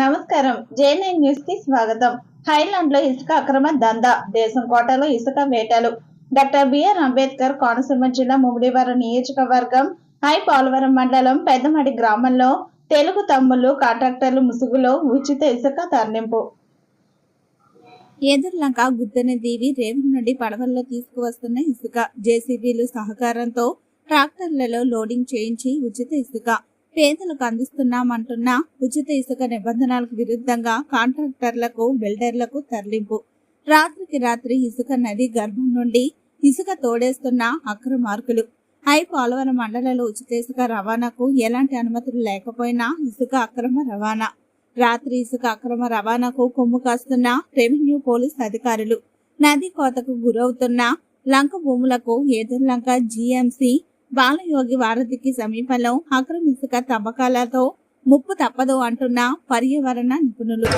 నమస్కారం. జేఎన్ఐ న్యూస్కి స్వాగతం. హైలాండ్లో ఇసుక అక్రమ దందా దేశం కోటలో ఇసుక వేటలు. డాక్టర్ బిఆర్ అంబేద్కర్ కోనసీమ జిల్లా ముమ్మిడివరం నియోజకవర్గం హై పోలవరం మండలం పెద్దమడి గ్రామంలో తెలుగు తమ్ముళ్ళు కాంట్రాక్టర్లు ముసుగులో ఉచిత ఇసుక తరలింపు. ఎదుర్లంక గుద్దెన దీవి రేవు నుండి పడవల్లో తీసుకువస్తున్న ఇసుక. జేసీబీలు సహకారంతో ట్రాక్టర్లలో లోడింగ్ చేయించి ఉచిత ఇసుక. పేదలకు అందిస్తున్నామంటున్న ఉచిత ఇసుక నిబంధనలకు విరుద్ధంగా కాంట్రాక్టర్లకు బిల్డర్లకు తరలింపు. రాత్రికి రాత్రి ఇసుక నది గర్భం నుండి ఇసుక తోడేస్తున్న అక్రమార్కులు. హై పోలవరం మండలంలో ఉచిత ఇసుక రవాణాకు ఎలాంటి అనుమతులు లేకపోయినా ఇసుక అక్రమ రవాణా. రాత్రి ఇసుక అక్రమ రవాణాకు కొమ్ము కాస్తున్న రెవెన్యూ పోలీస్ అధికారులు. నది కోతకు గురవుతున్న లంక భూములకు ఎదుర్లంక జీఎంసీ బాలయోగి వారధికి సమీపంలో అక్రమ ఇసుక తవ్వకాలతో ముప్పు తప్పదు అంటున్న పర్యావరణ నిపుణులు.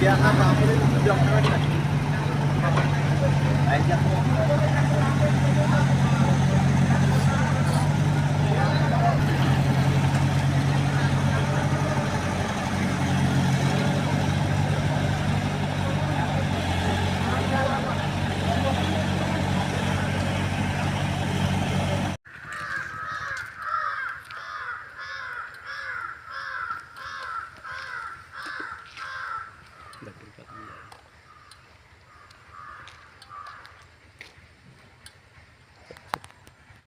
Biar apa? Biar apa? Biar apa?